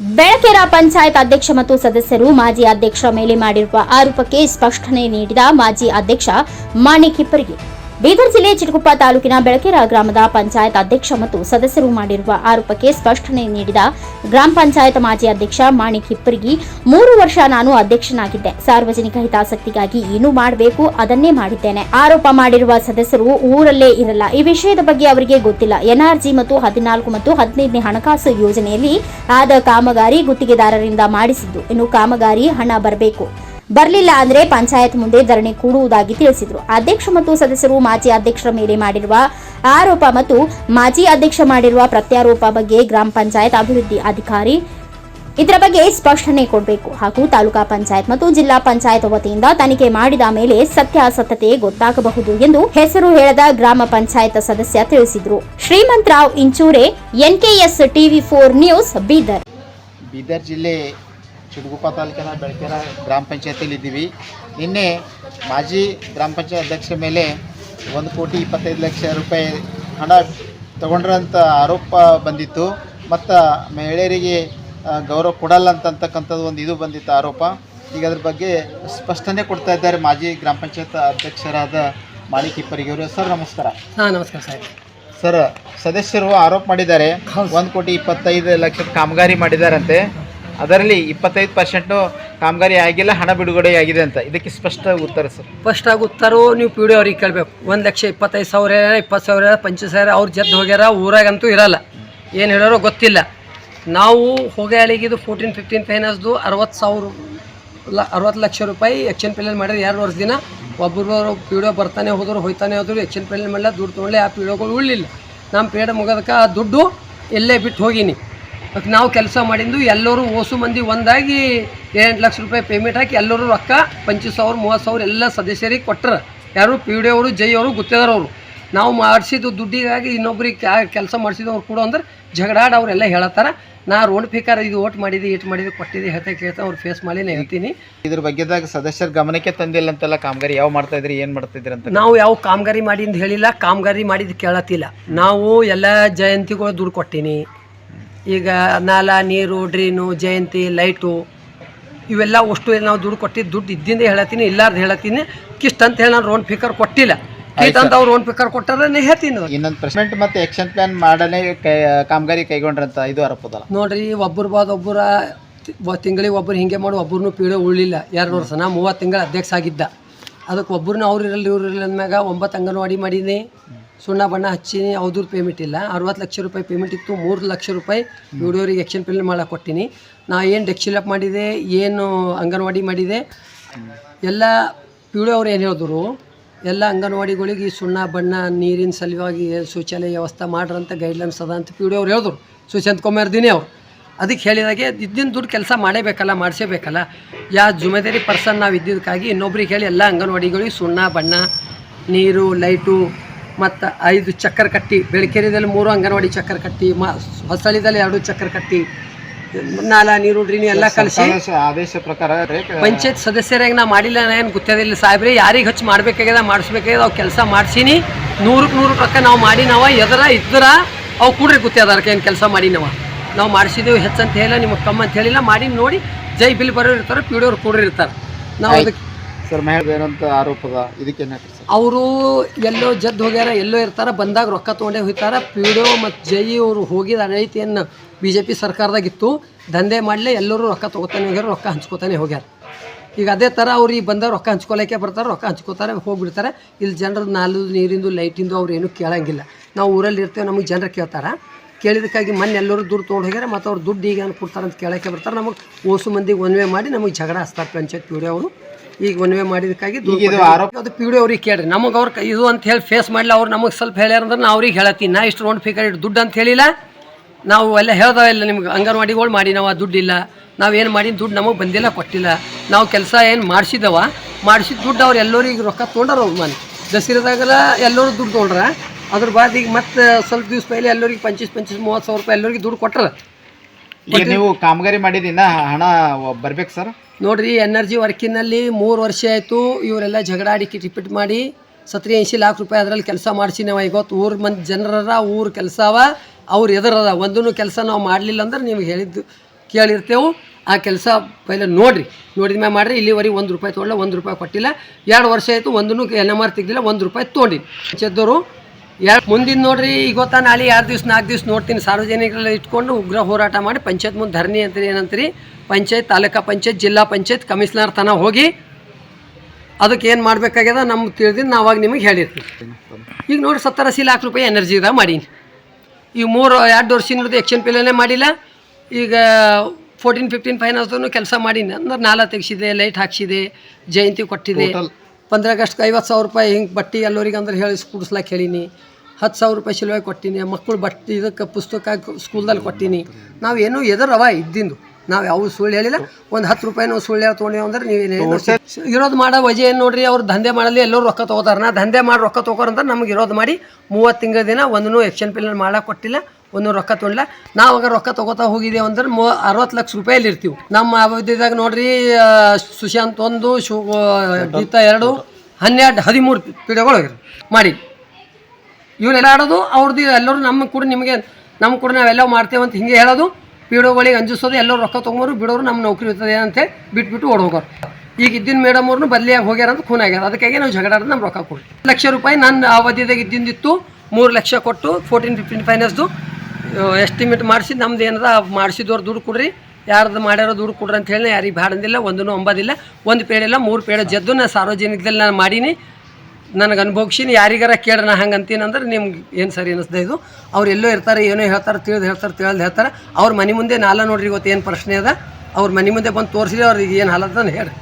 ಬೆಳಕೆರ ಪಂಚಾಯತ್ ಅಧ್ಯಕ್ಷ ಮತ್ತು ಸದಸ್ಯರು ಮಾಜಿ ಅಧ್ಯಕ್ಷರ ಮೇಲೆ ಮಾಡಿರುವ ಆರೋಪಕ್ಕೆ ಸ್ಪಷ್ಟನೆ ನೀಡಿದ ಮಾಜಿ ಅಧ್ಯಕ್ಷ ಮಾಣಿಕ್ ಹಿಪ್ಪರಿಗೆ ಬೀದರ್ ಜಿಲ್ಲೆ ಚಿಟಕುಪ್ಪ ತಾಲೂಕಿನ ಬೆಳಕೆರ ಗ್ರಾಮದ ಪಂಚಾಯತ್ ಅಧ್ಯಕ್ಷ ಮತ್ತು ಸದಸ್ಯರು ಮಾಡಿರುವ ಆರೋಪಕ್ಕೆ ಸ್ಪಷ್ಟನೆ ನೀಡಿದ ಗ್ರಾಮ ಪಂಚಾಯತ್ ಮಾಜಿ ಅಧ್ಯಕ್ಷ ಮಾಣಿಕ್ ಹಿಪ್ಪರಿಗಿ, ಮೂರು ವರ್ಷ ನಾನು ಅಧ್ಯಕ್ಷನಾಗಿದ್ದೆ. ಸಾರ್ವಜನಿಕ ಹಿತಾಸಕ್ತಿಗಾಗಿ ಏನು ಮಾಡಬೇಕು ಅದನ್ನೇ ಮಾಡಿದ್ದೇನೆ. ಆರೋಪ ಮಾಡಿರುವ ಸದಸ್ಯರು ಊರಲ್ಲೇ ಇರಲ್ಲ. ಈ ವಿಷಯದ ಬಗ್ಗೆ ಅವರಿಗೆ ಗೊತ್ತಿಲ್ಲ. ಎನ್ಆರ್ಜಿ ಮತ್ತು ಹದಿನಾಲ್ಕು ಮತ್ತು ಹದಿನೈದನೇ ಹಣಕಾಸು ಯೋಜನೆಯಲ್ಲಿ ಆದ ಕಾಮಗಾರಿ ಗುತ್ತಿಗೆದಾರರಿಂದ ಮಾಡಿಸಿದ್ದು. ಇನ್ನು ಕಾಮಗಾರಿ ಹಣ ಬರಬೇಕು. ಬರಲಿಲ್ಲ ಅಂದ್ರೆ ಪಂಚಾಯತ್ ಮುಂದೆ ಧರಣಿ ಕೂಡುವುದಾಗಿ ತಿಳಿಸಿದರು. ಅಧ್ಯಕ್ಷ ಮತ್ತು ಸದಸ್ಯರು ಮಾಜಿ ಅಧ್ಯಕ್ಷರ ಮೇಲೆ ಮಾಡಿರುವ ಆರೋಪ ಮತ್ತು ಮಾಜಿ ಅಧ್ಯಕ್ಷ ಮಾಡಿರುವ ಪ್ರತ್ಯಾರೋಪ ಬಗ್ಗೆ ಗ್ರಾಮ ಪಂಚಾಯತ್ ಅಭಿವೃದ್ಧಿ ಅಧಿಕಾರಿ ಇದರ ಬಗ್ಗೆ ಸ್ಪಷ್ಟನೆ ಕೊಡಬೇಕು. ಹಾಗೂ ತಾಲೂಕಾ ಪಂಚಾಯತ್ ಮತ್ತು ಜಿಲ್ಲಾ ಪಂಚಾಯತ್ ವತಿಯಿಂದ ತನಿಖೆ ಮಾಡಿದ ಮೇಲೆ ಸತ್ಯಾಸತ್ಯತೆ ಗೊತ್ತಾಗಬಹುದು ಎಂದು ಹೆಸರು ಹೇಳದ ಗ್ರಾಮ ಪಂಚಾಯತ್ ಸದಸ್ಯ ತಿಳಿಸಿದರು. Shrimantrao Inchure, NKS TV four news Bidar. Bidar ಜಿಲ್ಲೆ ಚಿಡುಗುಪ್ಪ ತಾಲೂಕಿನ ಬೆಳಕೆರ ಗ್ರಾಮ ಪಂಚಾಯತಿಯಲ್ಲಿ ಇದ್ದೀವಿ. ನಿನ್ನೆ ಮಾಜಿ ಗ್ರಾಮ ಪಂಚಾಯತ್ ಅಧ್ಯಕ್ಷರ ಮೇಲೆ ಒಂದು ಕೋಟಿ ಇಪ್ಪತ್ತೈದು ಲಕ್ಷ ರೂಪಾಯಿ ಹಣ ತಗೊಂಡ್ರಂಥ ಆರೋಪ ಬಂದಿತ್ತು. ಮತ್ತು ಮಹಿಳೆಯರಿಗೆ ಗೌರವ ಕೊಡಲ್ಲ ಅಂತಕ್ಕಂಥದ್ದು ಒಂದು ಇದು ಬಂದಿತ್ತು ಆರೋಪ. ಈಗ ಅದ್ರ ಬಗ್ಗೆ ಸ್ಪಷ್ಟನೆ ಕೊಡ್ತಾ ಇದ್ದಾರೆ ಮಾಜಿ ಗ್ರಾಮ ಪಂಚಾಯತ್ ಅಧ್ಯಕ್ಷರಾದ ಮಾಣಿಕ್ ಇಪ್ಪರಿಗೆ ಅವರು ಸರ್ ನಮಸ್ಕಾರ. ಹಾಂ ನಮಸ್ಕಾರ ಸರ್ ಸರ್ ಸದಸ್ಯರು ಆರೋಪ ಮಾಡಿದ್ದಾರೆ. ಒಂದು ಕೋಟಿ ಇಪ್ಪತ್ತೈದು ಲಕ್ಷದ ಕಾಮಗಾರಿ ಮಾಡಿದಾರಂತೆ. ಅದರಲ್ಲಿ ಇಪ್ಪತ್ತೈದು ಪರ್ಸೆಂಟು ಕಾಮಗಾರಿ ಆಗಿಲ್ಲ, ಹಣ ಬಿಡುಗಡೆ ಆಗಿದೆ ಅಂತ. ಇದಕ್ಕೆ ಸ್ಪಷ್ಟ ಉತ್ತರ ಸರ್. ಫಸ್ಟ್ ಆಗಿ ಉತ್ತರವು ನೀವು ಪಿ ಡಿ ಅವ್ರಿಗೆ ಕೇಳಬೇಕು. ಒಂದು ಲಕ್ಷ ಇಪ್ಪತ್ತೈದು ಸಾವಿರ, ಇಪ್ಪತ್ತು ಸಾವಿರ, ಪಂಚ ಸಾವಿರ ಅವ್ರು ಜದ್ದು ಹೋಗ್ಯಾರ, ಊರಾಗಂತೂ ಇರಲ್ಲ. ಏನು ಹೇಳೋರೋ ಗೊತ್ತಿಲ್ಲ. ನಾವು ಹೋಗ್ಯಾಳಿಗಿದು ಫೋರ್ಟೀನ್ ಫಿಫ್ಟೀನ್ ಫೈನಾನ್ಸ್ದು ಅರವತ್ತು ಸಾವಿರ ಲ, ಅರವತ್ತು ಲಕ್ಷ ರೂಪಾಯಿ ಎಕ್ಷನ್ ಪೇಮೆಂಟ್ ಮಾಡಿದ್ರೆ ಎರಡು ವರ್ಷ ದಿನ. ಒಬ್ಬರು ಪಿ ಡಿ ಬರ್ತಾನೆ ಹೋದರು, ಹೋಯ್ತಾನೆ ಹೋದ್ರು ಎಕ್ಷನ್ ಪೇಮೆಂಟ್ ಮಾಡಲ್ಲ ದುಡ್ಡು ತೊಗೊಳ್ಳಿ ಆ ಪಿ ಡಿಗಳು ಉಳ್ಳಿಲ್ಲ. ನಮ್ಮ ಪೇಡ ಮುಗೋದಕ್ಕೆ ಆ ದುಡ್ಡು ಎಲ್ಲೇ ಬಿಟ್ಟು ಹೋಗೀನಿ. ಅದಕ್ಕೆ ನಾವು ಕೆಲಸ ಮಾಡಿದ್ದು ಎಲ್ಲರೂ ಓಸು ಮಂದಿ ಒಂದಾಗಿ ಎಂಟು ಲಕ್ಷ ರೂಪಾಯಿ ಪೇಮೆಂಟ್ ಹಾಕಿ ಎಲ್ಲರೂ ರೊಕ್ಕ ಪಂಚು ಸಾವಿರ ಮೂವತ್ತು ಸಾವಿರ ಎಲ್ಲ ಸದಸ್ಯರಿಗೆ ಕೊಟ್ಟರು ಯಾರು ಪಿ ಡಿ ಅವರು ಜೈ ಅವರು ಗೊತ್ತಿದಾರವರು ನಾವು ಮಾಡಿಸಿದ್ದು ದುಡ್ಡಿಗಾಗಿ ಇನ್ನೊಬ್ರಿಗೆ ಕೆಲಸ ಮಾಡಿಸಿದವ್ರು ಕೂಡ ಅಂದ್ರೆ ಜಗಡಾಡ ಅವರೆಲ್ಲ ಹೇಳತ್ತಾರ. ನಾ ರೋಡ್ ಫಿಕಾರ ಇದು ಓಟ್ ಮಾಡಿದ್ದು ಏಟ್ ಮಾಡಿದ್ದು ಕೊಟ್ಟಿದ್ದು ಹೇಳ್ತಾ ಕೇಳ್ತಾ ಅವ್ರು ಫೇಸ್ ಮಾಡಿ ನಾನು ಹೇಳ್ತೀನಿ. ಇದ್ರ ಬಗ್ಗೆದಾಗ ಸದಸ್ಯರ ಗಮನಕ್ಕೆ ತಂದಿಲ್ಲ ಅಂತೆಲ್ಲ ಕಾಮಗಾರಿ ಯಾವ ಮಾಡ್ತಾ ಇದ್ರಿ ಏನು ಮಾಡ್ತಾ ಇದ್ರಿ ಅಂತ ನಾವು ಯಾವ ಕಾಮಗಾರಿ ಮಾಡಿ ಅಂತ ಹೇಳಿಲ್ಲ ಕಾಮಗಾರಿ ಮಾಡಿದ್ದು ಕೇಳತ್ತಿಲ್ಲ. ನಾವು ಎಲ್ಲ ಜಯಂತಿಗಳು ದುಡ್ಡು ಕೊಟ್ಟೀನಿ. ಈಗ ನಾಲ ನೀರು ಡ್ರೀನು ಜಯಂತಿ ಲೈಟು ಇವೆಲ್ಲ ಅಷ್ಟು ನಾವು ದುಡ್ಡು ಕೊಟ್ಟಿದ್ದು ದುಡ್ಡು ಇದ್ದಿಂದ ಹೇಳತ್ತೀನಿ ಇಲ್ಲಾರ್ದು ಹೇಳತ್ತೀನಿ. ಕಿಷ್ಟ ಅಂತ ಹೇಳಿ ನಾನು ರೋನ್ ಫಿಕರ್ ಕೊಟ್ಟಿಲ್ಲ. ಕಿಟ್ ಅಂತ ಅವ್ರು ರೋನ್ ಫಿಕರ್ ಕೊಟ್ಟಾರ ನಾ ಹೇಳ್ತೀನಿ. ಇನ್ನೊಂದು ಪ್ರೆಸೆಂಟ್ ಮತ್ತು ಆಕ್ಷನ್ ಪ್ಲಾನ್ ಮಾಡಲೇ ಕೈ ಕಾಮಗಾರಿ ಕೈಗೊಂಡ್ರಂತ ಇದು ಆರೋಪದಲ್ಲ ನೋಡ್ರಿ ಒಬ್ಬರು ಬಾದ ಒಬ್ಬರ ತಿಂಗಳಿಗೆ ಒಬ್ಬರು ಹಿಂಗೆ ಮಾಡಿ ಒಬ್ಬರನ್ನು ಪೀಡೆ ಉಳಿಲ್ಲ ಎರಡು ವರ್ಷ ನಾ ಮೂವತ್ತು ತಿಂಗಳ ಅಧ್ಯಕ್ಷ ಆಗಿದ್ದ. ಅದಕ್ಕೆ ಒಬ್ಬರನ್ನ ಅವ್ರು ಇರಲ್ಲ ಇವ್ರು ಇರಲಿ ಅಂದ್ಮ್ಯಾಗ ಒಂಬತ್ತು ಅಂಗನವಾಡಿ ಮಾಡೀನಿ. ಸುಣ್ಣ ಬಣ್ಣ ಹಚ್ಚೀನಿ ಅವ್ರದ್ದು ಪೇಮೆಂಟ್ ಇಲ್ಲ. ಅರವತ್ತು ಲಕ್ಷ ರೂಪಾಯಿ ಪೇಮೆಂಟ್ ಇತ್ತು, ಮೂರು ಲಕ್ಷ ರೂಪಾಯಿ ವಿಡಿಯೋರಿಗೆ ಎಕ್ಷನ್ ಪೇಮೆಂಟ್ ಮಾಡೋಕೆ ಕೊಟ್ಟಿನಿ. ನಾ ಏನು ಡೆಕ್ಸಿಲಪ್ ಮಾಡಿದೆ, ಏನು ಅಂಗನವಾಡಿ ಮಾಡಿದೆ, ಎಲ್ಲ ಪಿ ಅವ್ರು ಏನು ಹೇಳಿದ್ರು, ಎಲ್ಲ ಅಂಗನವಾಡಿಗಳಿಗೆ ಸುಣ್ಣ ಬಣ್ಣ, ನೀರಿನ ಸಲುವಾಗಿ ಶೌಚಾಲಯ ವ್ಯವಸ್ಥೆ ಮಾಡ್ರಂತ ಗೈಡ್ಲೈನ್ಸ್ ಅದ ಅಂತ ಪಿ ಡಿ ಅವ್ರು ಹೇಳಿದ್ರು. ಸುಶಾಂತ್ ಕುಮಾರ್ ದಿನೇ ಅವ್ರು. ಅದಕ್ಕೆ ಹೇಳಿದಾಗೆ, ಇದ್ದಿನ ದುಡ್ಡು ಕೆಲಸ ಮಾಡೇಬೇಕಲ್ಲ, ಮಾಡಿಸೇಬೇಕಲ್ಲ. ಯಾ ಜುಮೆದಾರಿ ಪರ್ಸನ್ ನಾವು ಇದ್ದಿದ್ದಕ್ಕಾಗಿ ಇನ್ನೊಬ್ರಿಗೆ ಹೇಳಿ, ಎಲ್ಲ ಅಂಗನವಾಡಿಗಳಿಗೆ ಸುಣ್ಣ ಬಣ್ಣ, ನೀರು ಲೈಟು ಮತ್ತು ಐದು ಚಕ್ಕರ ಕಟ್ಟಿ ಬೆಳಕೆರೆದಲ್ಲಿ ಮೂರು ಅಂಗನವಾಡಿ ಚಕ್ಕರ ಕಟ್ಟಿ ಮ ಹೊಸಳಿದಲ್ಲಿ ಎರಡು ಚಕ್ಕರ ಕಟ್ಟಿ ನಾಲ ನೀರು ಡ್ರೀನಿ ಎಲ್ಲ ಕಲಿಸಿ. ಆದೇಶ ಪ್ರಕಾರ ಪಂಚಾಯತ್ ಸದಸ್ಯರಾಗಿ ನಾ ಮಾಡಿಲ್ಲ ಏನು ಗೊತ್ತಿಲ್ಲ ಸಾಹೇಬ್ರಿ ಯಾರಿಗೆ ಹಚ್ಚಿ ಮಾಡ್ಬೇಕಾಗ್ಯದ ಮಾಡಿಸ್ಬೇಕಾಗ್ಯದ ಅವು ಕೆಲಸ ಮಾಡ್ಸೀನಿ. ನೂರಕ್ಕೆ ನೂರು ಪಕ್ಕ ನಾವು ಮಾಡಿ ನಾವು ಎದರ ಇದ್ರ ಅವು ಕೂಡ್ರಿ ಗುತ್ತೇದಾರಕ್ಕೆ ಏನು ಕೆಲಸ ಮಾಡಿ ನಾವು ನಾವು ಮಾಡಿಸಿದ್ದೇವೆ ಹೆಚ್ಚಂತ ಹೇಳಿಲ್ಲ ನಿಮಗೆ ಕಮ್ಮ ಅಂತ ಹೇಳಿಲ್ಲ ಮಾಡಿ ನೋಡಿ ಜೈ ಬಿಲ್ ಬರೋರು ಇರ್ತಾರೆ ಪಿ ಡಿ ಅವ್ರು ಕೂಡ್ರಿ ಇರ್ತಾರೆ. ನಾವು ಅದಕ್ಕೆ ಸರ್ ಏನಂತ ಆರೋಪದ ಇದಕ್ಕೆ ಅವರು ಎಲ್ಲೋ ಜದ್ದು ಹೋಗ್ಯಾರ, ಎಲ್ಲೋ ಇರ್ತಾರ, ಬಂದಾಗ ರೊಕ್ಕ ತೊಗೊಂಡೇ ಹೋಗ್ತಾರ. ಪಿ ಡಿ ಮತ್ತು ಜೈ ಅವರು ಹೋಗಿದ ಅನೈತಿಯನ್ನು ಬಿ ಜೆ ಪಿ ಸರ್ಕಾರದಾಗಿತ್ತು. ದಂಧೆ ಮಾಡಲೇ ಎಲ್ಲರೂ ರೊಕ್ಕ ತೊಗೋತಾನೆ ಹೋಗ್ಯಾರ, ರೊಕ್ಕ ಹಂಚ್ಕೋತಾನೆ ಹೋಗ್ಯಾರ. ಈಗ ಅದೇ ಥರ ಅವ್ರು ಈಗ ಬಂದಾಗ ರೊಕ್ಕ ಹಂಚ್ಕೊಳಕ್ಕೆ ಬರ್ತಾರೆ, ರೊಕ್ಕ ಹಂಚ್ಕೋತಾರೆ, ಹೋಗ್ಬಿಡ್ತಾರೆ. ಇಲ್ಲಿ ಜನರು ನಾಲು ನೀರಿಂದು, ಲೈಟಿಂದು ಅವ್ರು ಏನೂ ಕೇಳಂಗಿಲ್ಲ. ನಾವು ಊರಲ್ಲಿ ಇರ್ತೇವೆ, ನಮಗೆ ಜನರು ಕೇಳ್ತಾರ. ಕೇಳಿದಕ್ಕಾಗಿ ಮೊನ್ನೆ ಎಲ್ಲರೂ ದುಡ್ಡು ತೊಗೊಂಡು ಹೋಗ್ಯಾರ, ಮತ್ತು ಅವ್ರು ದುಡ್ಡು ಈಗ ಏನು ಕೊಡ್ತಾರೆ ಅಂತ ಕೇಳಕ್ಕೆ ಬರ್ತಾರೆ. ನಮಗೆ ಓಸು ಮಂದಿಗೆ ಒನ್ವೆ ಮಾಡಿ ನಮಗೆ ಜಗಳ ಹಚ್ತಾರೆ ಪಂಚಾಯತ್ ಪಿ ಅವರು. ಈಗ ಒನ್ವೆ ಮಾಡಿದಕ್ಕಾಗಿ ದುಡ್ಡು ಈಗ ಇದು. ಆರೋಪ ಅದು ಪಿ ಡಿ ಅವ್ರಿಗೆ ಕೇಳ್ರಿ. ನಮಗೆ ಅವ್ರ ಇದು ಅಂತ ಹೇಳಿ ಫೇಸ್ ಮಾಡಲಿ ಅವ್ರು ನಮಗೆ ಸ್ವಲ್ಪ ಹೇಳ್ಯಾರ ಅಂದ್ರೆ ನಾ ಅವ್ರಿಗೆ ಹೇಳತ್ತೀನಿ. ನಾ ಇಷ್ಟು ರೌಂಡ್ ಫಿಕರ್ ಇಟ್ಟು ದುಡ್ಡು ಅಂತ ಹೇಳಿಲ್ಲ. ನಾವು ಎಲ್ಲ ಹೇಳ್ದಾವಿಲ್ಲ ನಿಮ್ಗೆ ಅಂಗನವಾಡಿಗಳು ಮಾಡಿ ನಾವು ದುಡ್ಡಿಲ್ಲ. ನಾವೇನು ಮಾಡಿ ದುಡ್ಡು ನಮಗೆ ಬಂದಿಲ್ಲ ಕೊಟ್ಟಿಲ್ಲ. ನಾವು ಕೆಲಸ ಏನು ಮಾಡಿಸಿದವ ಮಾಡಿಸಿದ ದುಡ್ಡು ಅವ್ರು ಎಲ್ಲರಿಗೆ ರೊಕ್ಕ ತೊಗೊಂಡ್ರ ಅವ್ರು ಮನೆ. ದಸರಾದಾಗೆಲ್ಲ ಎಲ್ಲರೂ ದುಡ್ಡು ತೊಗೊಂಡ್ರ ಅದ್ರ ಬಾದ್ ಈಗ ಮತ್ತೆ ಸ್ವಲ್ಪ ದಿವಸ ಪೈಲೆ ಎಲ್ಲರಿಗೆ ಪಂಚೀಸ್ ಪಂಚೀಸ್ ಮೂವತ್ತು ಸಾವಿರ ರೂಪಾಯಿ ಎಲ್ಲರಿಗೆ ದುಡ್ಡು ಕೊಟ್ರ ಈಗ ನೀವು ಕಾಮಗಾರಿ ಮಾಡಿದಿನ ಹಣ ಬರ್ಬೇಕು ಸರ್? ನೋಡ್ರಿ ಎನರ್ಜಿ ವರ್ಕಿನಲ್ಲಿ ಮೂರು ವರ್ಷ ಆಯಿತು, ಇವರೆಲ್ಲ ಜಗಳಾಡಿ ಕಿಟಿಪಿಟ್ ಮಾಡಿ ಸತ್ರಿ ಎಂಶಿ ಲಾಖ ರೂಪಾಯಿ ಅದರಲ್ಲಿ ಕೆಲಸ ಮಾಡಿಸಿ ನಾವು ಇವತ್ತು ಊರು ಮಂದಿ ಜನರರ ಊರು ಕೆಲಸ ಅವ ಅವ್ರು ಎದುರದ ಒಂದೂ ಕೆಲಸ ನಾವು ಮಾಡಲಿಲ್ಲ ಅಂದ್ರೆ ನೀವು ಹೇಳಿದ್ದು ಕೇಳಿರ್ತೇವೆ. ಆ ಕೆಲಸ ಪೈಲೆ ನೋಡ್ರಿ, ನೋಡಿದ ಮೇಲೆ ಮಾಡ್ರಿ, ಇಲ್ಲಿವರೆಗೆ ಒಂದು ರೂಪಾಯಿ ತೊಗೊಳ್ಳ ಒಂದು ರೂಪಾಯಿ ಕೊಟ್ಟಿಲ್ಲ. ಎರಡು ವರ್ಷ ಆಯಿತು ಒಂದೂ ಎನ್ ಎಂ ಆರ್ ತೆಗ್ದಿಲ್ಲ, ಒಂದು ರೂಪಾಯಿ ತೊಗೊಂಡಿನಿ. ಪಂಚಾಯತ್ದವರು ಮುಂದಿನ ನೋಡ್ರಿ ಗೊತ್ತಾ ನಾಳೆ ಎರಡು ದಿವ್ಸ, ನಾಲ್ಕು ದಿವ್ಸ ನೋಡ್ತೀನಿ. ಸಾರ್ವಜನಿಕರಲ್ಲಿ ಇಟ್ಕೊಂಡು ಉಗ್ರ ಹೋರಾಟ ಮಾಡಿ, ಪಂಚಾಯತ್ ಮುಂದೆ ಧರಣಿ ಅಂತೀರಿ, ಏನಂತೀರಿ? ಪಂಚಾಯತ್, ತಾಲೂಕಾ ಪಂಚಾಯತ್, ಜಿಲ್ಲಾ ಪಂಚಾಯತ್, ಕಮಿಷನರ್ ತನ ಹೋಗಿ ಅದಕ್ಕೆ ಏನು ಮಾಡಬೇಕಾಗ್ಯದ? ನಮ್ಗೆ ತಿಳಿದಿದ್ದು ನಾವು ಅವಾಗ ನಿಮಗೆ ಹೇಳಿರ್ತೀವಿ. ಈಗ ನೋಡಿ ಸತ್ತರ ಅಸಿ ಲಾಖ ರೂಪಾಯಿ ಎನರ್ಜಿದಾಗ ಮಾಡೀನಿ. ಈ ಮೂರು, ಎರಡು ವರ್ಷದಿಂದ ಎಕ್ಷನ್ ಪಿಲೇನೇ ಮಾಡಿಲ್ಲ. ಈಗ ಫೋರ್ಟೀನ್, ಫಿಫ್ಟೀನ್ ಫೈನಾನ್ಸ್ದೂ ಕೆಲಸ ಮಾಡೀನಿ. ಅಂದ್ರೆ ನಾಲ ತೆಗೆಸಿದೆ, ಲೈಟ್ ಹಾಕ್ಸಿದೆ, ಜಯಂತಿ ಕೊಟ್ಟಿದೆ? ಪಂದ್ರ ಆಗಸ್ಟ್ಗೆ ಐವತ್ತು ಸಾವಿರ ರೂಪಾಯಿ ಹಿಂಗೆ ಬಟ್ಟೆ ಎಲ್ಲರಿಗೆ ಅಂದ್ರೆ ಹೇಳಿ ಕುಡಿಸ್ಲಾಕ್ ಹೇಳೀನಿ. ಹತ್ತು ಸಾವಿರ ರೂಪಾಯಿ ಶಿಲ್ವಾಗಿ ಕೊಟ್ಟೀನಿ. ಮಕ್ಕಳು ಬಟ್ಟೆ ಇದಕ್ಕೆ ಪುಸ್ತಕ ಸ್ಕೂಲ್ದಲ್ಲಿ ಕೊಟ್ಟೀನಿ. ನಾವು ಏನೂ ಎದುರವ ಇದ್ದಿಂದು. ನಾವು ಯಾವ ಸುಳ್ಳು ಹೇಳಿಲ್ಲ. ಒಂದು ಹತ್ತು ರೂಪಾಯಿ ನಾವು ಸುಳ್ಳು ಹೇಳಿ ತೊಗೊಂಡೇವು ಅಂದ್ರೆ ನೀವೇನು ಇರೋದು ಮಾಡೋ ವಜೆ ಏನು ನೋಡ್ರಿ? ಅವ್ರು ದಂಧೆ ಮಾಡಲಿ ಎಲ್ಲರೂ ರೊಕ್ಕ ತೊಗೋತಾರೆ. ನಾ ದಂಧೆ ಮಾಡಿ ರೊಕ್ಕ ಅಂತ ನಮ್ಗೆ ಇರೋದು ಮಾಡಿ ಮೂವತ್ತು ತಿಂಗಳ ದಿನ ಒಂದೂ ಎಕ್ಷನ್ ಪಿಲ್ ಮಾಡಕ್ಕೆ ಕೊಟ್ಟಿಲ್ಲ ಒಂದು ರೊಕ್ಕ ತೊಗೊಂಡಿಲ್ಲ ನಾವು ಆಗ ರೊಕ್ಕ ತೊಗೋತಾ ಹೋಗಿದ್ದೇವೆ ಅಂದ್ರೆ ಮೂ ಅರವತ್ತು ಲಕ್ಷ ರೂಪಾಯಲ್ಲಿ ಇರ್ತೀವಿ. ನಮ್ಮ ಅವಧಿದಾಗ ನೋಡ್ರಿ ಸುಶಾಂತ್ ಒಂದು ಶು ಗೀತಾ ಎರಡು ಹನ್ನೆರಡು ಹದಿಮೂರು ಪೀಡೆಗಳು ಮಾಡಿ. ಇವರೆಲ್ಲ ಆಡೋದು ಅವ್ರದ್ದು ಎಲ್ಲರೂ ನಮ್ಮ ಕೂಡ ನಿಮಗೆ ನಮ್ಮ ಕೂಡ ನಾವೆಲ್ಲ ಮಾಡ್ತೇವೆ ಅಂತ ಹಿಂಗೆ ಹೇಳೋದು. ಬಿಡೋಗಳಿಗೆ ಅಂಜಿಸೋದು, ಎಲ್ಲರೂ ರೊಕ್ಕ ತೊಗೊಂಬರು, ಬಿಡೋರು ನಮ್ಮ ನೌಕರಿ ಇರ್ತದೆ ಅಂತೇಳಿ ಬಿಟ್ಬಿಟ್ಟು ಓಡ್ ಹೋಗೋರು ಈಗ ಇದ್ದಿನ ಮೇಡಮ್ ಅವ್ರನ್ನ ಬದಲಿಯಾಗಿ ಹೋಗ್ಯಾರ ಅಂತ ಖೂನ್ ಆಗ್ಯಾರ. ಅದಕ್ಕಾಗಿ ನಾವು ಜಗಳ ನಮ್ಮ ರೊಕ್ಕ ಕೊಡಿ. ಲಕ್ಷ ರೂಪಾಯಿ ನನ್ನ ಅವಧಿದಾಗ ಇದ್ದಿಂದಿತ್ತು, ಮೂರು ಲಕ್ಷ ಕೊಟ್ಟು ಫೋರ್ಟೀನ್ ಫಿಫ್ಟೀನ್ ಫೈನಾನ್ಸ್ದು ಎಸ್ಟಿಮೇಟ್ ಮಾಡಿಸಿ ನಮ್ದು ಏನದ, ಮಾಡಿಸಿದವ್ರು ದುಡ್ಡು ಕೊಡ್ರಿ, ಯಾರ್ದು ಮಾಡ್ಯಾರೋ ದುಡ್ಡು ಕೊಡ್ರಿ ಅಂತ ಹೇಳಿ ಯಾರಿಗೆ ಬ್ಯಾಡಂದಿಲ್ಲ ಒಂದೂ ಅಂಬೋದಿಲ್ಲ, ಒಂದು ಪೇಡ ಇಲ್ಲ, ಮೂರು ಪೇಡ ಜದ್ದು ನಾನು ಸಾರ್ವಜನಿಕದಲ್ಲಿ ನಾನು ಮಾಡೀನಿ. ನನಗೆ ಅನುಭವಿಸಿನಿ, ಯಾರಿಗಾರ ಕೇಳ್ರಿ ನಾ ಹಂಗೆ ಅಂತೀನಿ ಅಂದ್ರೆ ನಿಮ್ಗೆ ಏನು ಸರಿ ಅನ್ನಿಸ್ದೆ ಇದು. ಅವ್ರು ಎಲ್ಲೋ ಇರ್ತಾರೆ, ಏನೋ ಹೇಳ್ತಾರೆ, ತಿಳಿದು ಹೇಳ್ತಾರೆ ತಿಳಿದು ಹೇಳ್ತಾರೆ. ಅವ್ರ ಮನೆ ಮುಂದೆ ನಾಲ ನೋಡ್ರಿ ಇವತ್ತು ಏನು ಪ್ರಶ್ನೆ ಅದ. ಅವ್ರ ಮನೆ ಮುಂದೆ ಬಂದು ತೋರಿಸಿದ್ರೆ ಅವ್ರಿಗೆ ಏನು ಹಾಲತ್ತಂದು ಹೇಳ್ರಿ.